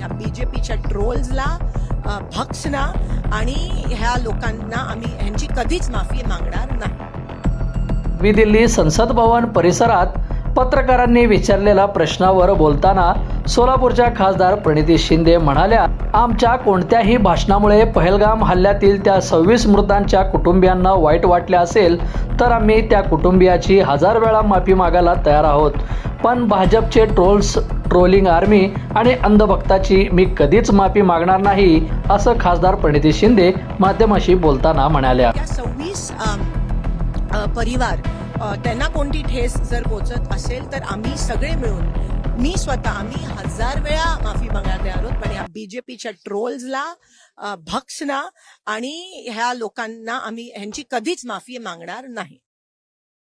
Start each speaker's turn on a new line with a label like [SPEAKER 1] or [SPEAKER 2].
[SPEAKER 1] ह्या B J पीच्या ट्रोल्सला भक्सना आणि ह्या लोकांना आम्ही ह्यांची कधीच माफी मागणार नाही.
[SPEAKER 2] नवी दिल्ली संसद भवन परिसरात पत्रकारांनी विचारलेल्या प्रश्नावर बोलताना सोलापूरच्या खासदार प्रणिती शिंदे म्हणाल्या आमच्या कोणत्याही भाषणामुळे पहलगाम हल्ल्यातील त्या सव्वीस मृतांच्या कुटुंबियांना वाईट वाटले असेल तर आम्ही त्या कुटुंबियाची हजार वेळा माफी मागायला तयार आहोत. पण भाजपचे ट्रोल्स ट्रोलिंग आर्मी आणि अंधभक्ताची मी कधीच माफी मागणार नाही असं खासदार प्रणिती शिंदे माध्यमाशी बोलताना म्हणाल्या.
[SPEAKER 1] सव्वीस परिवार त्यांना कोणती ठेस जर पोचत असेल तर आम्ही सगळे मिळून मी स्वतः आम्ही हजार वेळा माफी मागणार तयार आहोत पण या बीजेपीच्या ट्रोल्सला भक्सना आणि ह्या लोकांना आम्ही ह्यांची कधीच माफी मागणार नाही.